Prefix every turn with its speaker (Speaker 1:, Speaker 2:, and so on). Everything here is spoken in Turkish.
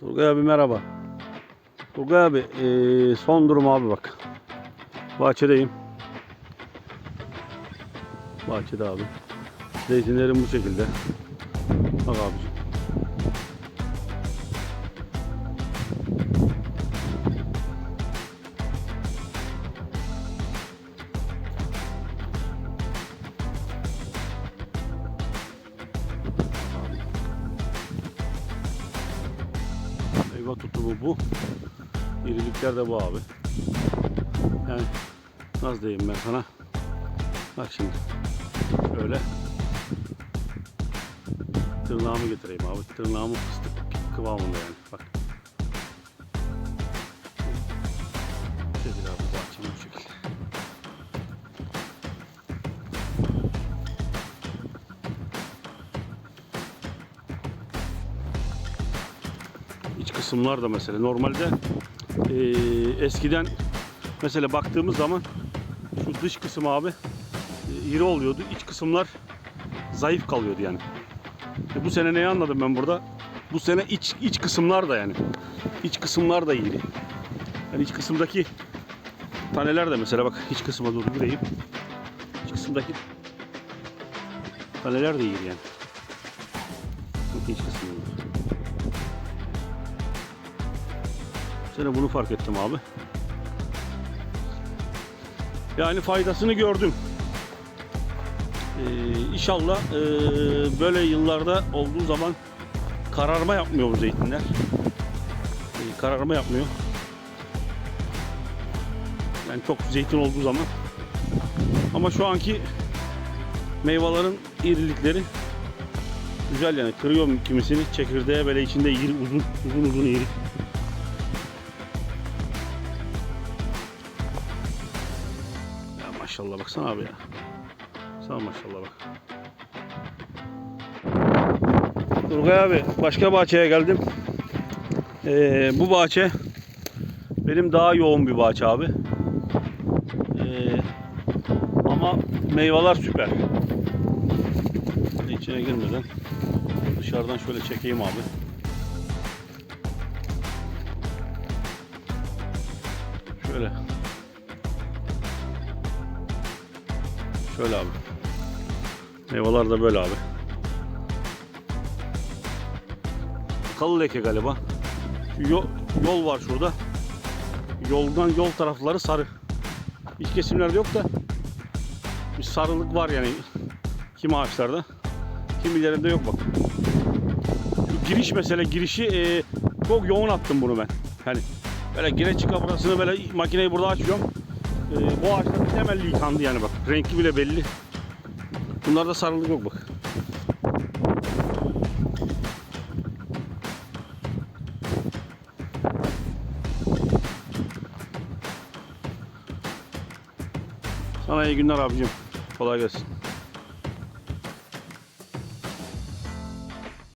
Speaker 1: Turgay abi merhaba. Turgay abi eee, son durum abi bak. Bahçedeyim. Bahçede abi. Zeytinlerim bu şekilde. Bak abiciğim. Meyve tutumu bu. İrilikler de bu abi. Yani nasıl diyeyim ben sana? Bak şimdi. Şöyle. Tırnağımı getireyim abi. Tırnağımı fıstık kıvamında yani. Bak. İç kısımlar da mesela normalde eee, eskiden mesela baktığımız zaman şu dış kısım abi e, iri oluyordu. İç kısımlar zayıf kalıyordu yani. E, bu sene neyi anladım ben burada? Bu sene iç iç kısımlar da yani. İç kısımlar da iri. Yani iç kısımdaki taneler de mesela bak iç kısma doğru gireyim. İç kısımdaki taneler de iri yani. Bak iç kısmında. Sene bunu fark ettim abi. Yani faydasını gördüm. Ee, inşallah ee, böyle yıllarda olduğu zaman kararma yapmıyor bu zeytinler. Ee, kararma yapmıyor. Yani çok zeytin olduğu zaman. Ama şu anki meyvelerin irilikleri güzel yani. Kırıyorum kimisini. Çekirdeğe böyle içinde iri uzun uzun uzun iri. Maşallah baksana abi ya. Sana maşallah bak. Turgay abi başka bahçeye geldim. Ee, bu bahçe benim daha yoğun bir bahçe abi. Ee, ama meyveler süper. İçine girmeden dışarıdan şöyle çekeyim abi. Şöyle. Şöyle abi. Meyveler de böyle abi. Kalı leke galiba. Yol, yol var şurada. Yoldan yol tarafları sarı. İç kesimlerde yok da bir sarılık var yani. Kim ağaçlarda. Kimilerinde yok bak. Şu giriş mesela girişi e, çok yoğun attım bunu ben. Hani böyle gire çıka burasını böyle makineyi burada açıyorum. E, bu ağaçların temelli yıkandı yani bak. Renki bile belli. Bunlarda sarılık yok bak. Sana iyi günler abicim. Kolay gelsin.